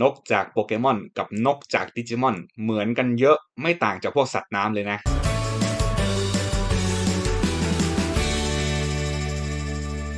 นกจากโปเกมอนกับนกจากดิจิมอนเหมือนกันเยอะไม่ต่างจากพวกสัตว์น้ำเลยนะ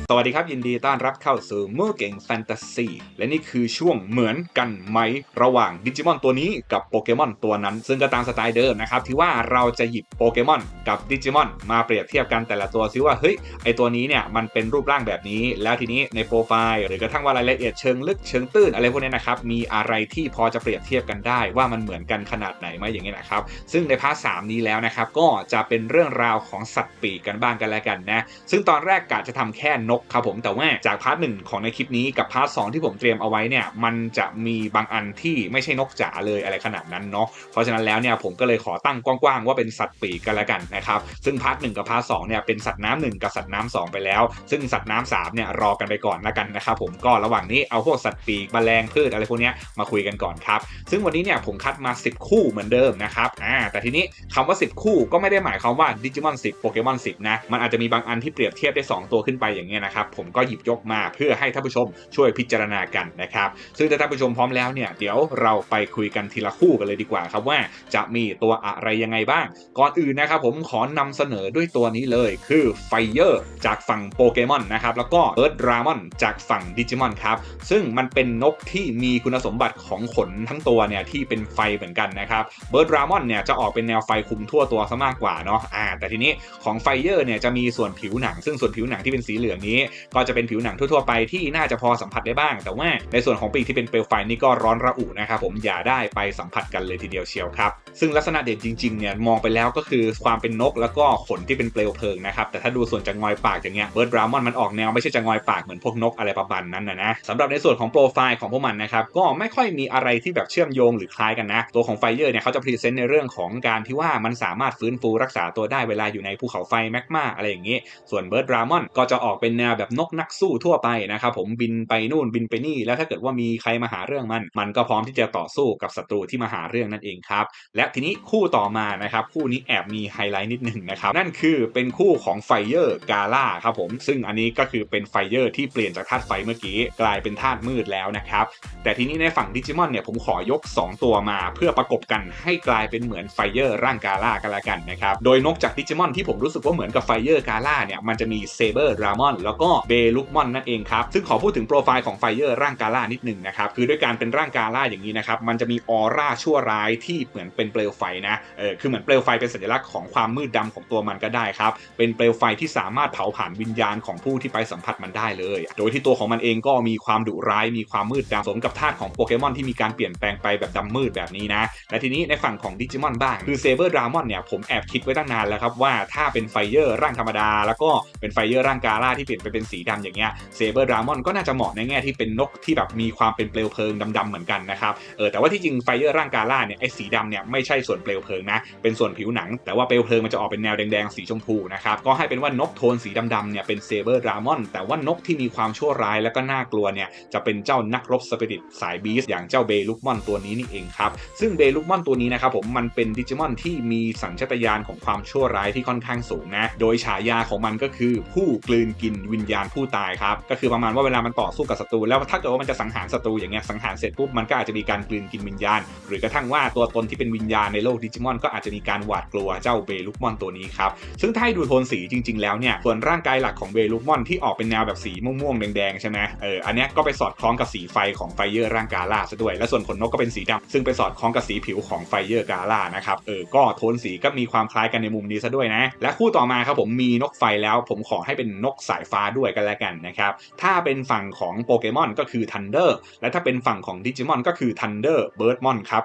สวัสดีครับ ยินดีต้อนรับเข้าสู่เมื่อเก่งแฟนตาซีและนี่คือช่วงเหมือนกันไหมระหว่างดิจิมอนตัวนี้กับโปเกมอนตัวนั้น ซึ่งก็ตามสไตล์เดิมนะครับ ที่ว่าเราจะหยิบโปเกมอนกับดิจิมอนมาเปรียบเทียบกันแต่ละตัวซิว่าเฮ้ยไอตัวนี้เนี่ยมันเป็นรูปร่างแบบนี้ แล้วทีนี้ในโปรไฟล์หรือกระทั่งว่ารายละเอียดเชิงลึกเชิงตื้นอะไรพวกนี้นะครับมีอะไรที่พอจะเปรียบเทียบกันได้ ว่ามันเหมือนกันขนาดไหนไหมอย่างเงี้ยนะครับซึ่งในพาร์ทสนี้แล้วนะครับก็จะเป็นเรื่องราวของสัตว์ปีกกันบ้างกันแล้วกันนะซึ่งตอนแรกกะจะทำแค่นกครับผมแต่ว่าจากพาร์ทหนึ่งของในคลิปนี้กับพาร์ทสที่ผมเตรียมเอาไว้เนี่ยมันจะมีบางอันที่ไม่ใช่นกจ๋าเลยอะไรขนาดนั้นเนาะเพราะฉะนั้นแล้วเนี่ยผมก็เลยขอตั้งกว้างๆว่าเป็นสัตว์ปีกกันแล้วกันนะครับซึ่งพาร์ทหนึ่งกับพาร์ทสเนี่ยเป็นสัตว์น้ำหนึ่งกับสัตว์น้ำสองไปแล้ว ซึ่งสัตว์น้ำสามเนี่ยรอกันไปก่อนล้วกันนะครับผมก็ระหว่างนี้เอาพวกสัตว์ปีกแมลงพืชอะไรพวกนี้มาคุยกันก่อนครับซึ่งวันนี้เนี่ยผมคัดมา 10 คู่เหมือนเดิมนะครับอ่าแต่ทีนี้คำว่า 10 คู่ก็ไม่ได้หมายความว่าดิจิมอน10โปเกมอน10นะมันอาจจะมีบางอันที่เปรียบเทียบได้ 2 ตัวขึ้นไปอย่างเงี้ยนะครับ ผมก็หยิบยกมาเพื่อให้ท่านผู้ชมช่วยพิจารณากันนะครับ ซึ่งถ้าท่านผู้ชมพร้อมแล้วเนี่ยเดี๋ยวเราไปคุยกันทีละคู่กันเลยดีกว่าครับว่าจะมีตัวอะไรยังไงบ้าง ก่อนอื่นนะครับผมขอนำเสนอด้วยตัวนี้เลย คือไฟเยอร์จากฝั่งโปเกมอนนะครับแล้วก็เอิร์ธรามอนจากฝั่งดิจิมอนครับซึ่งมันเป็นนกที่มีคุณสมบัติของขนทั้งตัวเนี่ยที่เป็นไฟเหมือนกันนะครับเบิร์ดรามอนเนี่ยจะออกเป็นแนวไฟคุมทั่วตัวซะมากกว่าเนาะอ่าแต่ทีนี้ของไฟเยอร์เนี่ยจะมีส่วนผิวหนัง ซึ่งส่วนผิวหนังที่เป็นสีเหลืองนี้ก็จะเป็นผิวหนังทั่วๆไปที่น่าจะพอสัมผัสได้บ้าง แต่ว่าในส่วนของปีกที่เป็นเปลวไฟนี่ก็ร้อนระอุนะครับผมอย่าได้ไปสัมผัสกันเลยทีเดียวเชียวครับ ซึ่งลักษณะเด่นจริงๆเนี่ยมองไปแล้วก็คือความเป็นนกแล้วก็ขนที่เป็นเปลวเพลิงนะครับแต่ถ้าดูส่วนจะงอยปากอย่างเงี้ยเบิร์ดบรามอนมันออกแนวไม่ใช่จะงอยปากเหมือนพวกนกอะไรประมาณนั้นนะนะสำหรับในส่วนของโปรไฟล์ของพวกมันนะครับก็ไม่ค่อยมีอะไรที่แบบเชื่อมโยงหรือคล้ายกันนะ ตัวของไฟเยอร์เนี่ยเขาจะพรีเซนต์ในเรื่องของการที่ว่ามันสามารถฟื้นฟูรักษาตัวได้เวลาอยู่ในภูเขาไฟแมกมาอะไรอย่างงี้ ส่วนเบิร์ดรามอนก็จะออกเป็นแนวแบบนกนักสู้ทั่วไปนะครับผมบินไปนู่นบินไปนี่ แล้วถ้าเกิดว่ามีใครมาหาเรื่องมัน มันก็พร้อมที่จะต่อสู้กับศัตรูที่มาหาเรื่องนั่นเองครับ และทีนี้คู่ต่อมานะครับคู่นี้แอบมีไฮไลท์นิดหนึ่งนะครับนั่นคือเป็นคู่ของไฟเยอร์กาล่าครับผมซึ่งอันนี้ก็คือเป็นไฟเยอร์ที่เปลี่ยนจากธาตุไฟเมื่อกี้กลายเป็นธาตุมืดแล้วนะครับแต่ทีนี้ในฝั่งดิจิมอนเนี่ยผมขอยก 2 ตัวมา เพื่อประกบกันให้กลายเป็นเหมือนไฟเยอร์ร่างกาล่ากันละกันนะครับโดยนกจากดิจิมอนที่ผมรู้สึกว่าเหมือนกับไฟเยอร์กาล่าเนี่ยมันจะมีเซเบอร์ดรามอนแล้วก็เบลุกมอนนั่นเองครับ ซึ่งขอพูดถึงโปรไฟล์ของไฟเยอร์ร่างกาล่านิดหนึ่งนะครับ คือด้วยการเป็นร่างกาล่าอย่างนี้นะครับ มันจะมีออร่าชั่วร้ายที่เหมือนเป็นเปลวไฟนะ เออ คือเหมือนเปลวไฟเป็นสัญลักษณ์ของความมืดดำของตัวมันก็ได้ครับ เป็นเปลวไฟที่สามารถเผาผ่านวิญญาณของผู้ที่ไปสัมผัสมันได้เลย โดยที่ตัวของมันเองก็มีความดุร้าย มีความมืดดำสมกับธาตุของโปเกมอนที่มีการเปลี่ยนแปลงไปแบบดำมืดแบบนี้นะ และทีนี้ในฝั่งของดิจิมอนบ้าง คือเซเบอร์ดรามอนเนี่ยผมแอบคิดไว้ตั้งนานแล้วครับว่าถ้าเป็นไฟเยอร์ร่างธรรมดา แล้วก็เป็นไฟเยอร์ร่างกาล่าที่เปลี่ยนไปเป็นสีดำอย่างเงี้ยเซเบอร์ดรามอนก็น่าจะเหมาะในแง่ที่เป็นนกที่แบบมีความเป็นเปลวเพลิงดำๆเหมือนกันนะครับเออแต่ว่าที่จริงไฟเยอร์ร่างกาล่าเนี่ยไอ้สีดำเนี่ยไม่ใช่ส่วนเปลวเพลิงนะเป็นส่วนผิวหนัง แต่ว่าเปลวเพลิงมันจะออกเป็นแนวแดงๆสีชมพูนะครับก็ให้เป็นว่านกโทนสีดำๆเนี่ยเป็นเซเบอร์ดรามอนแต่ว่านกที่มีความชั่วร้ายแล้วก็น่ากลัวเนี่ยจะเป็นเจ้านักรบสปิริตสายบีสอย่างเจ้าเบลุกมอนตัวนี้นี่เองครับซึ่งเบลุกมอนตัวนี้นะครับผมมันเป็นดิจิมอนที่มีสัญชาตญาณของความชั่วร้ายที่ค่อนข้างสูงนะโดยฉายาของมันก็คือผู้กลืนกินวิญญาณผู้ตายครับ ก็คือประมาณว่าเวลามันต่อสู้กับศัตรูแล้วถ้าเกิดว่ามันจะสังหารศัตรูอย่างเงี้ยสังหารเสร็จปุ๊บมันก็อาจจะมีการกลืนกินวิญญาณ หรือกระทั่งว่าตัวตนที่เป็นวิญญาณในโลกดิจิมอนก็อาจจะมีการหวาดกลัวเจ้าเบลุกมอนตัวนี้ครับซึ่งถ้าให้ดูโทนสีจริง ๆ แล้วเนี่ยส่วนร่างกายหลักของเบลุกมอนที่ออกเป็นแนวแบบสีม่วงๆแดงๆใช่ไหมเอออันนี้ก็ไปสอดคล้องกับสีไฟของไฟเยอร์ร่างกาล่าซะด้วย และส่วนขนนกก็เป็นสีดำซึ่งไปสอดคล้องกับสีผิวของไฟเยอร์กาล่านะครับเออก็โทนสีก็มีความคล้ายกันในมุมนี้ซะด้วยนะ และคู่ต่อมาครับผมมีนกไฟแล้วผมขอให้เป็นนกสายฟ้าด้วยกันแล้วกันนะครับ ถ้าเป็นฝั่งของโปเกมอนก็คือทันเดอร์และถ้าเป็นฝั่งของดิจิมอนก็คือทันเดอร์เบิร์ดมอนครับ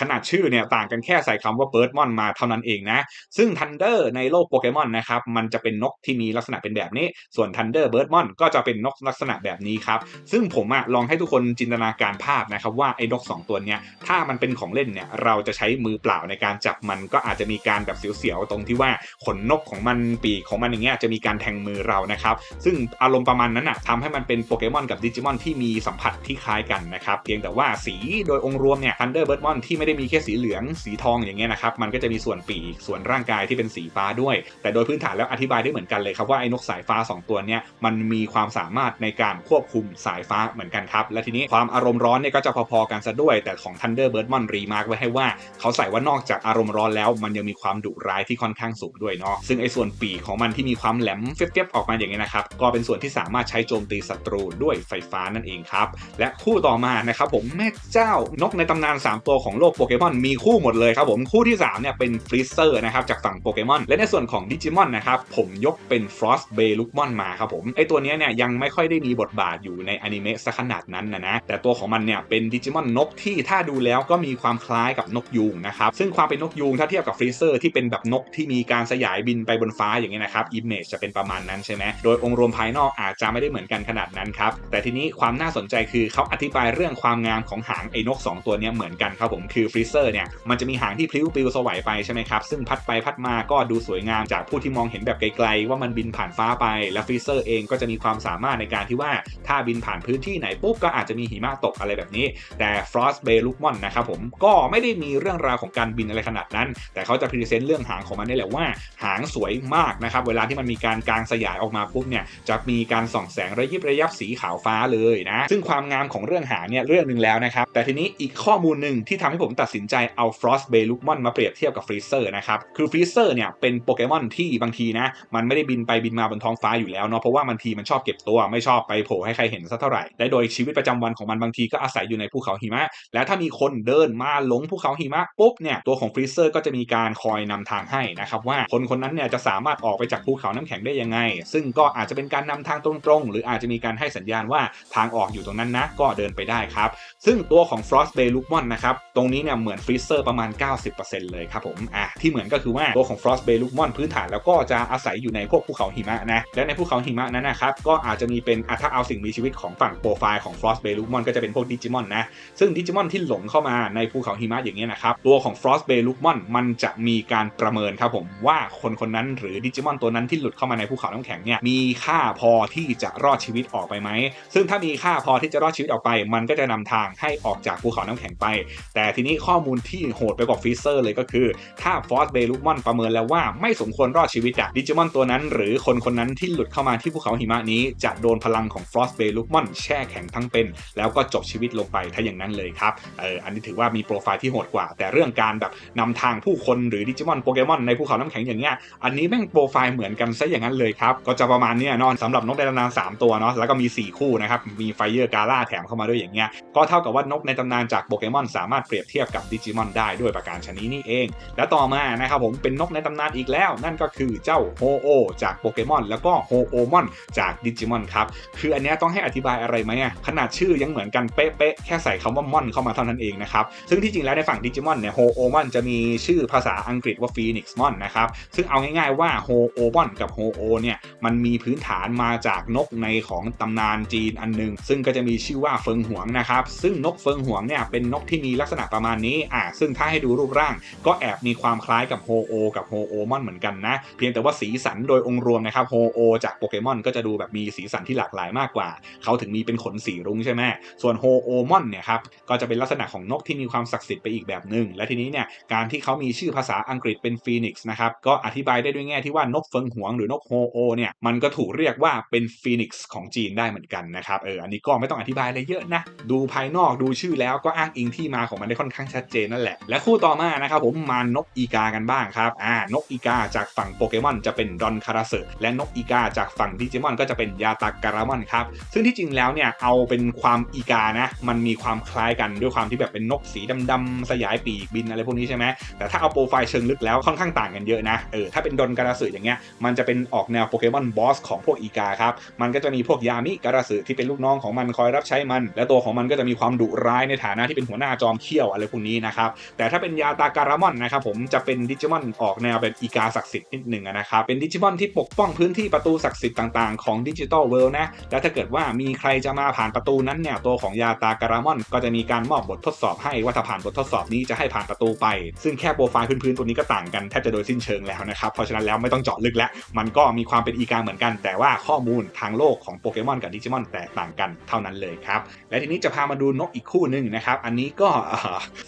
ขนาดชื่อเนี่ยต่างกันแค่ใส่คำว่าเบิร์ดมอนมาเท่านั้นเองนะ ซึ่งทันเดอร์ในโลกโปเกมอนนะครับ มันจะเป็นนกที่มีลักษณะเป็นแบบนี้ ส่วนทันเดอร์เบิร์ดมอนก็จะเป็นนกลักษณะแบบนี้ครับ ซึ่งผมอะลองให้ทุกคนจินตนาการภาพนะครับว่าไอ้นก 2 ตัวเนี้ยถ้ามันเป็นของเล่นเนี่ยเราจะใช้มือเปล่าในการจับมันก็อาจจะมีการแบบเสียวๆตรงที่ว่าขนนกของมันปีกของมันอย่างเงี้ยจะมีการแทงมือเรานะครับ ซึ่งอารมณ์ประมาณนั้นอะทำให้มันเป็นโปเกมอนกับดิจิมอนที่มีสัมผัสที่คล้ายกันนะครับ เพียงแต่ว่าสีโดยองค์รวมเนี่ยทันเดอร์เบิร์ดมอนที่ไม่ได้มีแค่สีเหลืองสีทองอย่างเงี้ยนะครับ มันก็จะมีส่วนปีกส่วนร่างกายที่เป็นสีฟ้าด้วย แต่โดยพื้นฐานแล้วอธิบายได้เหมือนกันเลยครับว่าไอ้นกสายฟ้า 2 ตัวเนี้ยมันมีความสามารถในการควบคุมสายฟ้าเหมือนกันครับและทีนี้ความอารมณ์ร้อนเนี่ยก็จะพอๆกันซะด้วย แต่ของ Thunder Bird Mon รีมาร์กไว้ให้ว่า เขาใส่ว่านอกจากอารมณ์ร้อนแล้ว มันยังมีความดุร้ายที่ค่อนข้างสูงด้วยเนาะซึ่งไอ้ส่วนปีกของมันที่มีความแหลมเฟียบๆออกมาอย่างนี้นะครับ ก็เป็นส่วนที่สามารถใช้โจมตีศัตรูด้วยไฟฟ้านั่นเองครับ และคู่ต่อมานะครับผมแม่เจ้านกในตำนาน 3 ตัวของโลกโปเกมอนมีคู่หมดเลยครับผมคู่ที่ 3 เนี่ยเป็นฟรีเซอร์นะครับจากฝั่งโปเกมอนและในส่วนของดิจิมอนนะครับผมยกเป็นฟรอสเบลุกมอนมาครับผมไอตัวนี้เนี่ยยังไม่ค่อยได้มีบทบาทอยู่ในอนิเมะสักขนาดนั้นนะนะแต่ตัวของมันเนี่ยเป็นดิจิมอนนกที่ถ้าดูแล้วก็มีความคล้ายกับนกยูงนะครับซึ่งความเป็นนกยูงถ้าเทียบกับฟรีเซอร์ที่เป็นแบบนกที่มีการสยายบินไปบนฟ้าอย่างเงี้ยนะครับอิมเมจจะเป็นประมาณนั้นใช่ไหมโดยองค์รวมภายนอกอาจจะไม่ได้เหมือนกันขนาดนั้นครับ แต่ทีนี้ความน่าสนใจคือเขาอธิบายเรื่องความงามของหางไอ้นก 2 ตัวนี้เหมือนกันครับผมคือฟรีเซอร์เนี่ยมันจะมีหางที่พลิ้วปลิวสวายไปใช่ไหมครับ ซึ่งพัดไปพัดมาก็ดูสวยงามจากผู้ที่มองเห็นแบบไกลๆ ว่ามันบินผ่านฟ้าไป และฟรีเซอร์เองก็จะมีความสามารถในการที่ว่าถ้าบินผ่านพื้นที่ไหนปุ๊บก็อาจจะมีหิมะตกอะไรแบบนี้ แต่ฟรอสเบลุกมอนนะครับผมก็ไม่ได้มีเรื่องราวของการบินอะไรขนาดนั้น แต่เขาจะพรีเซนต์เรื่องหางของมันนี่แหละว่า หางสวยมากนะครับเวลาที่มันมีการกางสยายออกมาปุ๊บเนี่ยจะมีการส่องแสงระยิบระยับสีขาวฟ้าเลยนะซึ่งความงามของเรื่องหางเนี่ยเรื่องหนึ่งแล้วนะครับแต่ทีนี้อีกข้อมูลหนึ่งที่ทำให้ผมตัดสินใจเอาฟรอสเบลุกมอนมาเปรียบเทียบกับฟรีเซอร์นะครับคือฟรีเซอร์เนี่ยเป็นโปเกมอนที่บางทีนะมันไม่ได้บินไปบินมาบนท้องฟ้าอยู่แล้วเนาะเพราะว่าบางทีมันชอบเก็บตัวไม่ชอบไปโผล่ให้ใครเห็นสักเท่าไหร่และโดยชีวิตประจำวันของมันบางทีก็อาศัยอยู่ในภูเขาหิมะ และถ้ามีคนเดินมาหลงภูเขาหิมะปุ๊บเนี่ยตัวของฟรีเซอร์ก็จะมีการคอยนำทางให้นะครับว่าคนคนนั้นเนี่ยจะสามารถออกไปจากภูเขาน้ำแข็งได้ยังไง ซึ่งก็อาจจะเป็นการนำทางตรงๆ หรืออาจจะมีการให้สัญญาณว่าทางออกอยู่ตรงนั้นนะก็เดินไปได้ครับ ซึ่งตัวของ Frost Bay l u k m o n นะครับตรงนี้เนี่ยเหมือนฟรีเซอร์ประมาณ 90%เลยครับผมอะที่เหมือนก็คือว่าตัวของ Frost Bay l u k m o n พื้นฐานแล้วก็จะอาศัยอยู่ในพวกภูเขาหิมะนะและในภูเขาหิมะนั้นนะครับก็อาจจะมีเป็นอะถ้าเอาสิ่งมีชีวิตของฝั่งโปรไฟล์ของ Frost Bay l u k m o n ก็จะเป็นพวกดิจิมอนนะซึ่งดิจิมอนที่หลงเข้ามาในภูเขาหิมะอย่างเงี้ยนะครับตัวของ Frost Bay l u k m o n มันจะมีการประเมินครับผมว่าคนคนนั้นหรือดิจิมอนตัวนั้นที่หลุดเข้ามาในภูเขาน้ำแข็งเนี่ยมีค่าพอที่จะรอดชีวิตออกไปไหม ซึ่งถ้ามีค่าพอที่จะรอดชีวิตออกไป มันก็จะนำทางให้ออกจากภูเขาน้ำแข็งไป แต่ทีนี้ข้อมูลที่โหดไปกว่าฟรีเซอร์เลยก็คือ ถ้า Frost Bay l u k m o n ประเมินแล้วว่าไม่สมควรรอดชีวิตอะดิจิมอนตัวนั้น หรือคนคนนั้นที่หลุดเข้ามาที่ภูเขาหิมะนี้ จะโดนพลังของ Frost Bay l u k m o n แช่แข็งทั้งเป็น แล้วก็จบชีวิตลงไปถ้าอย่างนั้นเลยครับเอออันนี้ถือว่ามีโปรไฟล์ที่โหดกว่า แต่เรื่องการแบบนำทางผู้คนหรือดิจิมอนโปเกมอนในภูเขาน้ำแข็งอย่างเงี้ยอันนี้แม่งโปรไฟล์เหมือนกันซะอย่างนั้นเลยครับก็จะประมาณนี้ยนอนสำหรับนกในตำนาน 3 ตัวเนาะแล้วก็มี 4 คู่นะครับ มีไฟเยอร์กาล่าแถมเข้ามาด้วยอย่างเงี้ยก็เท่ากับว่านกในตำนานจากโปเกมอนสามารถเปรียบเทียบกับดิจิมอนได้ด้วยประการชนินี้เอง และต่อมานะครับผมเป็นนกในตำนานอีกแล้ว นั่นก็คือเจ้าโฮโอจากโปเกมอนแล้วก็โฮโอมอนจากดิจิมอนครับคืออันนี้ต้องให้อธิบายอะไรไหมอะขนาดชื่อยังเหมือนกันเป๊ะๆแค่ใส่คำว่ามอนเข้ามาเท่านั้นเองนะครับซึ่งที่จริงแล้วในฝั่งดิจิมอนเนี่ยโฮโอมอนจะมีชื่อภาษาอังกฤษว่าฟีนิกซ์มอนนะครับซึ่งเอาง่ายๆว่าโฮโอมอนกับโฮโอเนี่ยมันมีพื้นฐานมาจากนกในของตำนานจีนอันหนึง ซึ่งก็จะมีชื่อว่าเฟิงหวงนะครับ ซึ่งนกเฟิงหวงเนี่ยเป็นนกที่มีลักษณะประมาณนี้อ่าซึ่งถ้าให้ดูรูปร่างก็แอบมีความคล้ายกับโฮโอกับโฮโอมอนเหมือนกันนะ เพียงแต่ว่าสีสันโดยองค์รวมนะครับโฮโอจากโปเกมอนก็จะดูแบบมีสีสันที่หลากหลายมากกว่า เขาถึงมีเป็นขนสีรุ้งใช่ไหมส่วนโฮโอมอนเนี่ยครับก็จะเป็นลักษณะของนกที่มีความศักดิ์สิทธิ์ไปอีกแบบหนึ่งและทีนี้เนี่ยการที่เขามีชื่อภาษาอังกฤษเป็นฟีนิกซ์นะครับก็อธิบายได้ด้วยแง่ที่ว่านกเฟิงหวงหรือนกโฮโอเนี่ยมันก็ถูกเรียกว่าเป็นฟีนิกซ์ของจีนได้เหมือนกันนะครับเอออันนี้ก็ไม่ต้องอธิบายอะไรเยอะนะ ดูภายนอกดูชื่อแล้วก็อ้างอิงที่มาของมันได้ค่อนข้างชัดเจนนั่นแหละ และคู่ต่อมานะครับผมมานกอีกากันบ้างครับอ่านกอีกาจากฝั่งโปเกมอนจะเป็นดอนคาราเซและนกอีกาจากฝั่งดิจิมอนก็จะเป็นยาตาการามอนครับซึ่งที่จริงแล้วเนี่ยเอาเป็นความอีกานะมันมีความคล้ายกันด้วยความที่แบบเป็นนกสีดำๆสยายปีกบินอะไรพวกนี้ใช่ไหมแต่ถ้าเอาโปรไฟล์เชิงลึกแล้วค่อนข้างต่างกันเยอะนะเออถ้าเป็นดอนการาสึอย่างเงี้ยมันจะเป็นออกแนวโปเกมอนบอสของพวกอีกาครับ มันก็จะมีพวกยามิการาสึที่เป็นลูกน้องของมันคอยรับใช้มัน และตัวของมันก็จะมีความดุร้ายในฐานะที่เป็นหัวหน้าจอมเขี้ยวอะไรพวกนี้นะครับ แต่ถ้าเป็นยาตาการามอนนะครับผมจะเป็นดิจิมอนออกแนวเป็นอีกาศักดิ์สิทธิ์นิดหนึ่งนะครับ เป็นดิจิมอนที่ปกป้องพื้นที่ประตูศักดิ์สิทธิ์ต่างๆของดิจิตอลเวิลด์นะ และถ้าเกิดว่ามีใครจะมาผ่านประตูนั้นเนี่ยตัวของยาตาการามอน ก็จะมีการมอบบททดสอบให้ว่าถ้าผ่านบททดสอบนี้จะให้ผ่านประตูไป ซึ่งแค่โปรไฟล์พื้นๆตัวนี้ก็ต่างกันแทบจะโดยสิ้นเชิงแล้วนะครับเพราะฉะนั้นแล้วไม่ต้องเจาะลึกแล้วมันก็มีความเป็นอีกาเหมือนกัน แต่ว่าข้อมูลทางโลกของโปเกมอนกับดิจิมอนแตกต่างกันเท่านั้นเลยครับ และทีนี้จะพามาดูนกอีกคู่หนึ่งนะครับ อันนี้ก็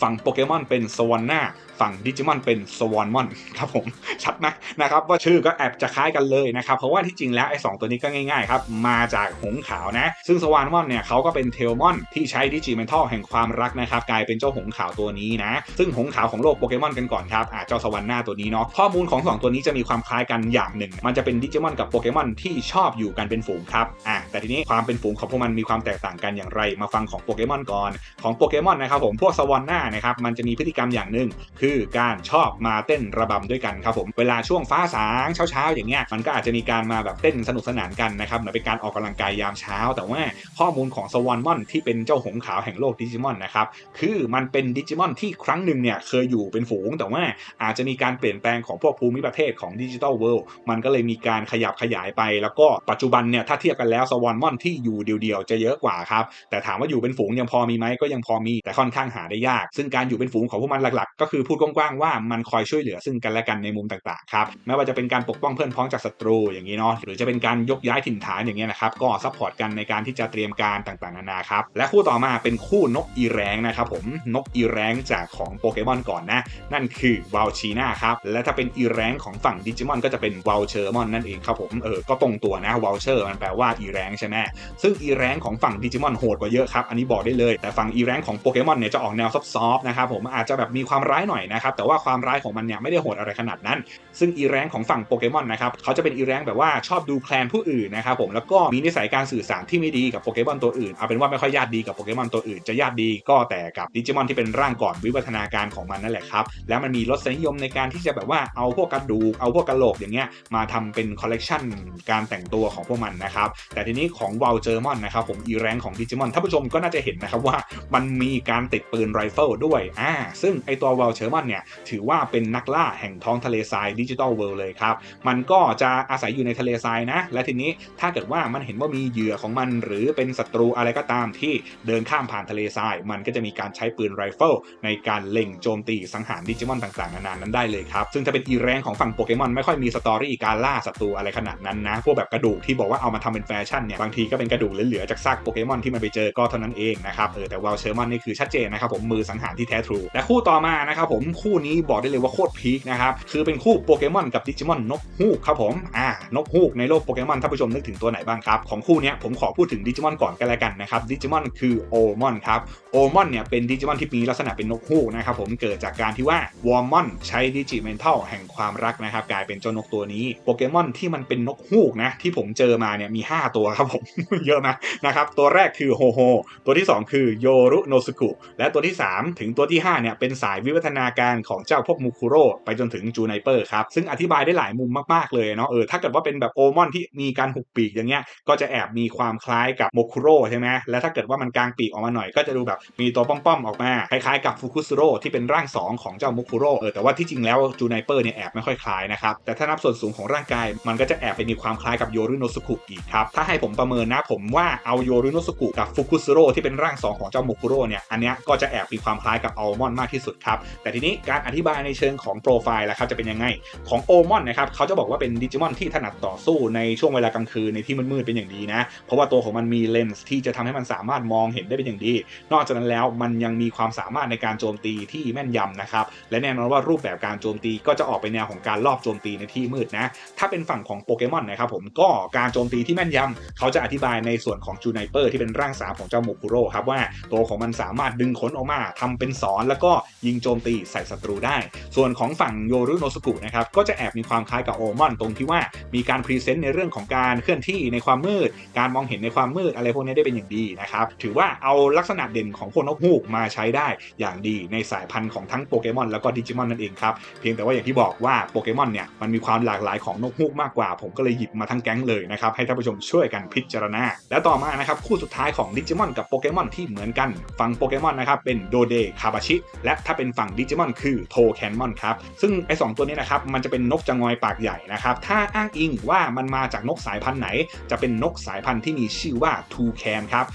ฝั่งโปเกมอนเป็นสวอนนาฝั่งดิจิมอนเป็นสวอนมอนครับผม ชัดไหมนะครับว่าชื่อก็แอบจะคล้ายกันเลยนะครับ เพราะว่าที่จริงแล้วไอ้สตัวนี้ก็ง่ายๆครับ มาจากหงขาวนะ ซึ่งสวานมอนเนี่ยเขาก็เป็นเทลมอนที่ใช้ดิจิเมนทัลแห่งความรักนะครับ กลายเป็นเจ้าหงขาวตัวนี้นะ ซึ่งหงขาวของโลกโปเกมอนกันก่อนครับอ่าเจ้าสวรรค์หน้าตัวนี้เนาะข้อมูลของ 2 ตัวนี้จะมีความคล้ายกันอย่างหนึ่ง มันจะเป็นดิจิมอนกับโปเกมอนที่ชอบอยู่กันเป็นฝูงครับอ่าแต่ทีนี้ความเป็นฝูงของพวกมันมีความแตกต่างกันอย่างไร มาฟังของโปเกมอนก่อน ของโปเกมอนนะครับผมพวกสวอนน้านะครับมันจะมีพฤติกรรมอย่างหนึ่งคือการชอบมาเต้นระบำด้วยกันครับผมเวลาช่วงฟ้าสางเช้าๆ อย่างเงี้ยมันก็อาจจะมีการมาแบบเต้นสนุกสนานกันนะครับเหมือนเป็นการออกกำลังกายยามเช้า แต่ว่าข้อมูลของสวอนมอนที่เป็นเจ้าหงขาวแห่งโลกดิจิมอนนะครับคือมันเป็นดิจิมอนที่ครั้งหนึ่งเนี่ยเคยอยู่เป็นฝูง แต่ว่าอาจจะมีการเปลี่ยนแปลงของพวกภูมิประเทศของดิจิทัลเวิลด์มันก็เลยมีการขยับขยายไป แล้วก็ปัจจุบันเนี่ยถ้าเทียบกันแล้วสวอนมอนที่อยู่เดียวๆจะเยอะกว่าครับแต่ถามว่าอยู่เป็นฝูงยังพอมีไหมก็ยังพอมีแต่ค่อนข้างหาได้ยาก ซึ่งการอยู่เป็นฝูงของพวกมันหลักๆ ก็คือพูดกว้างๆว่ามันคอยช่วยเหลือซึ่งกันและกันในมุมต่างๆครับไม่ว่าจะเป็นการปกป้องเพื่อนพ้องจากศัตรูอย่างนี้เนาะหรือจะเป็นการยกย้ายถิ่นฐานอย่างเงี้ยนะครับก็ซัพพอร์ตกันในการที่จะเตรียมการต่างๆนานาครับและคู่ต่อมาเป็นคู่นกอีแรงนะครับผมนกอีแรงจากของโปเกมอนก่อนนะนั่นคือวาลชีน่าครับและถ้าเป็นอีแรงของฝั่งดิจิมอนก็จะเป็นวาลเชอร์มอนนั่นเองครับผมเออก็ตรงตัวนะวาลเชอร์มันแปลว่าอีแรงใช่ไหมซึ่งอีแรงของฝั่งดิจิมอนโหดกว่าเยอะครับ อันนี้บอกได้เลย แต่ฝั่งอีแรงของโปเกมอนเนี่ยจะออกแนวซอฟๆนะครับผมอาจจะแบบมีความร้ายหน่อยนะครับ แต่ว่าความร้ายของมันเนี่ยไม่ได้โหดอะไรขนาดนั้น ซึ่งอีแรงของฝั่งโปเกมอนนะครับเขาจะเป็นอีแรงแบบว่าชอบดูแคลนผู้อื่นนะครับผมแล้วก็มีนิสัยการสื่อสารที่ไม่ดีกับโปเกมอนตัวอื่นเอาเป็นว่าไม่ค่อยญาติดีกับโปเกมอนตัวอื่นจะญาติดีก็แต่กับดิจิมอนที่เป็นร่างก่อนวิวัฒนาการของมันนั่นแหละครับแล้วมันมีรสนิยมในการที่จะแบบว่าเอาพวกกระดูกเอาพวกกระโหลกอย่างเงี้ยมาทำเป็นคอลเลกชันการแต่งตัวของพวกมันนะครับ แต่ทีนี้ของวอลเจอร์มอนนะครับผมอีแรงของดิจิมอนท่านผู้ชมก็น่าจะเห็นนะครับว่ามันมีการติดปืนไรเฟิลด้วยอ่าซึ่งไอตัววอลเจอร์มอนเนี่ยถือว่าเป็นนักล่าแห่งท้องทะเลทรายดิจิตอลเวิลด์เลยครับ มันก็จะอาศัยอยู่ในทะเลทรายนะ และทีนี้ถ้าเกิดว่ามันเห็นว่ามีเหยื่อของมันหรือเป็นศัตรูอะไรก็ตามที่เดินข้ามผ่านทะเลทราย มันก็จะมีการใช้ปืนไรเฟิลในการเล็งโจมตีสังหารดิจิมอนต่างๆนานานั้นได้เลยครับซึ่งถ้าเป็นอีแรงของฝั่งโปเกมอนไม่ค่อยมีสตอรี่การล่าศัตรูอะไรขนาดนั้นนะ พวกแบบกระดูกที่บอกว่าเอามาทำเป็นแฟชั่นเนี่ย บางทีก็เป็นกระดูกเหลือๆจากซากโปเกมอนที่มันไปเจอก็เท่านั้นเองนะครับ เออ แต่วอลเชอร์มอนนี่คือชัดเจนนะครับผม มือสังหารที่แท้ทรู และคู่ต่อมานะครับผม คู่นี้บอกได้เลยว่าโคตรพีคนะครับ คือเป็นคู่โปเกมอนกับดิจิมอนนกฮูกครับผม อ่า นกฮูกในโลกโปเกมอนท่านผู้ชมนึกถึงตัวไหนบ้างครับ ของคู่นี้ผมขอพูดถึงดิจิมอนก่อนกันแล้วกันนะครับ ดิจิมอนคือโอมอนครับ โอมอนเนี่ยเป็นดิจิมอนที่มีลักษณะเป็นนกฮูกนะครับผม เกิดจากการที่ว่าวอร์มอนใช้ดิจิเมนทัลแห่งความรักนะครับกลายเป็นเจ้านกตัวนี้โปเกมอนที่มันเป็นนกฮูกนะที่ผมเจอมาเนี่ยมี 5 ตัวครับผม เยอะนะนะครับตัวแรกคือโฮโฮตัวที่ 2 คือโยรุโนสุกุและตัวที่ 3 ถึงตัวที่5เนี่ยเป็นสายวิวัฒนาการของเจ้าพวกมูคุโร่ไปจนถึงจูไนเปอร์ครับซึ่งอธิบายได้หลายมุมมากๆเลยเนาะเออถ้าเกิดว่าเป็นแบบโอมอนที่มีการหุบปีกอย่างเงี้ยก็จะแอบมีความคล้ายกับโมคุโร่ใช่ไหมและถ้าเกิดว่ามันกลางปีกออกมาหน่อยก็จะดูแบบมีตัวป้อมๆออกมาคล้ายๆกับฟุกุสโร่ที่เป็นร่าง 2 ของเจ้าโมคุโร่เออแต่ว่าที่จริงแล้วจูไนเปอร์เนี่ยแอบไม่ค่อยคล้ายนะครับแต่ถ้านับส่วนสูงของร่างกายมันก็จะแอบไปมีความคล้ายกับโยรุโนสุกุอีกครับ ถ้าให้ผมประเมินนะผมว่าเอาโยรุโนสุกุกับฟุกุสโร่ที่เป็นร่าง2ของเจ้าโมคุโร่เนี่ยอันเนี้ยก็จะแอบมีความคล้ายกับอัลมอนมากที่สุดครับแต่ทีนี้การอธิบายในเชิงของโปรไฟล์ล่ะครับจะเป็นยังไงของโอมอนนะครับเขาจะบอกว่าเป็นดิจิมอนที่ถนัดต่อสู้ในช่วงเวลากลางคืนในที่มืดๆเป็นอย่างดีนะ เพราะว่าตัวของมันมีเลนส์ที่จะทำให้มันสามารถมองเห็นได้เป็นอย่างดี นอกจากนั้นแล้วมันยังมีความสามารถในการโจมตีที่แม่นยำนะครับและแน่นอนว่ารูปแบบการโจมตีก็จะออกไปแนวของการลอบโจมตีในที่มืดนะถ้าเป็นฝั่งของโปเกมอนนะครับผมก็การโจมตีที่แม่นยำเขาจะอธิบายในส่วนของจูไนเปอร์ที่เป็นร่างสามของเจ้าโมคุโร่ครับว่าตัวของมันสามารถดึงขนออกมาทำเป็นสอนแล้วก็ยิงโจมตีใส่ศัตรูได้ ส่วนของฝั่งโยรุโนสุกุนะครับก็จะแอบมีความคล้ายกับโอมอนตรงที่ว่ามีการพรีเซนต์ในเรื่องของการเคลื่อนที่ในความมืด การมองเห็นในความมืดอะไรพวกนี้ได้เป็นอย่างดีนะครับถือว่าเอาลักษณะเด่นของพวกนกฮูกมาใช้ได้อย่างดีในสายพันธุ์ของทั้งโปเกมอนแล้วก็ดิจิมอนนั่นเองครับเพียงแต่ว่าอย่างที่บอกว่าโปเกมอนเนี่ยมันมีความหลากหลายของนกฮูกมากกว่าผมก็เลยหยิบมาทั้งแก๊งเลยนะครับให้ท่านผู้ชมช่วยกันพิจารณา และต่อมานะครับคู่สุดท้ายของดิจิมอนกับโปเกมอนที่เหมือนกันฝั่งโปเกมอนนะครับเป็นโดเดคาบาชิ และถ้าเป็นฝั่งดิจิมอนคือโทแคนมอนครับซึ่งไอ้สตัวนี้นะครับมันจะเป็นนกจงอยปากใหญ่นะครับถ้าอ้างอิงว่ามันมาจากนกสายพันธุ์ไหน จะเป็นนกสายพันธุ์ที่มีชื่อว่าทูแคนครับ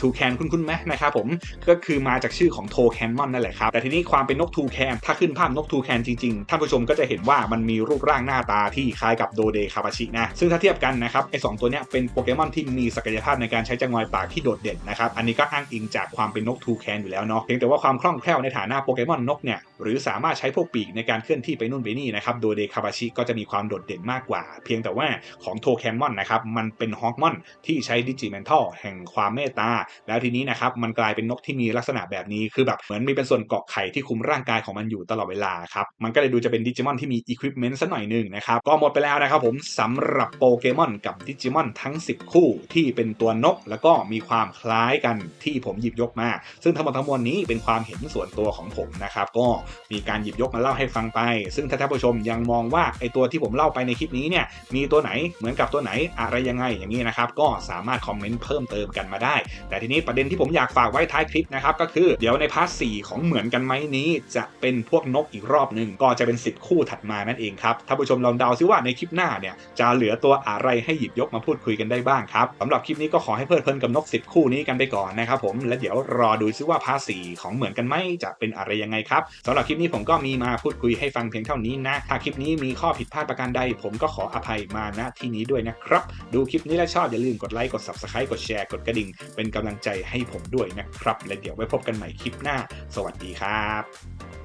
ทูแคนคุ้นๆไหมนะครับผมก็คือมาจากชื่อของโทแคนมอนนั่นแหละครับ แต่ทีนี้ความเป็นนกทูแคนถ้าขึ้นภาพนกทูแคนจริงๆ ท่านผู้ชมก็จะเห็นว่ามันมีรูปร่างหน้าตาที่คล้ายกับโดเดคาบาชินะ ซึ่งถ้าเทียบกันนะครับไอสองตัวเนี้ยเป็นโปเกมอนที่มีศักยภาพในการใช้จังหวะปากที่โดดเด่นนะครับอันนี้ก็อ้างอิงจากความเป็นนกทูแคนอยู่แล้วเนาะเพียงแต่ว่าความคล่องแคล่วในฐานะโปเกมอนนกเนี่ยหรือสามารถใช้พวกปีกในการเคลื่อนที่ไปนู่นไปนี่นะครับโดเดคาบาชิก็จะมีความโดดเด่นมากกว่า เพียงแต่ว่าของโทแคนมอนนะครับมันเป็นฮอกมอนที่ใช้ดิจิเมนทัลแห่งความเมตตา แล้วทีนี้นะครับมันกลายเป็นนกที่มีลักษณะแบบนี้คือแบบเหมือนมีเป็นส่วนเกาะไข่ที่คุมร่างกายของมันอยู่ตลอดเวลาครับมันก็เลยดูจะเป็นดิจิมอนที่มีอุปกรณ์สักหน่อยหนึ่งนะครับก็หมดไปแล้วนะครับผมสำหรับโปเกมอนกับดิจิมอนทั้ง 10 คู่ที่เป็นตัวนก แล้วก็มีความคล้ายกันที่ผมหยิบยกมา ซึ่งทั้งหมดทั้งมวลนี้เป็นความเห็นส่วนตัวของผมนะครับก็มีการหยิบยกมาเล่าให้ฟังไป ซึ่งถ้าท่านผู้ชมยังมองว่าไอตัวที่ผมเล่าไปในคลิปนี้เนี่ยมีตัวไหนเหมือนกับตัวไหนอะไรยังไงอย่างนี้นะครับก็สามารถคอมเมนต์เพิ่มเติมกันมาได้แต่ทีนี้ประเด็นที่ผมอยากฝากไว้ท้ายคลิปนะครับก็คือเดี๋ยวในพาร์ทสของเหมือนกันไหมนี้ จะเป็นพวกนกอีกรอบหนึ่งก็จะเป็น 10 คู่ถัดมานั่นเองครับท่านผู้ชมลองเดาซิว่าในคลิปหน้าเนี่ยจะเหลือตัวอะไรให้หยิบยกมาพูดคุยกันได้บ้างครับสำหรับคลิปนี้ก็ขอให้เพลิดเพลินกับนก 10 คู่นี้กันไปก่อนนะครับผมและเดี๋ยวรอดูซิว่าพาร์ทสของเหมือนกันไหมจะเป็นอะไรยังไงครับสำหรับคลิปนี้ผมก็มีมาพูดคุยให้ฟังเพียงเท่านี้นะถ้าคลิปนี้มีข้อผิดพลาดประการใด ผมก็ขออภัยมาณที่นี้ด้วยนะครับ ดูคลิปนี้แล้วชอบอย่าลืมกดไลค์กด subscribe กดแชร์กดกระดิ่งเป็นกำลังใจให้ผมด้วยนะครับ และเดี๋ยวไว้พบกันใหม่คลิปหน้า สวัสดีครับ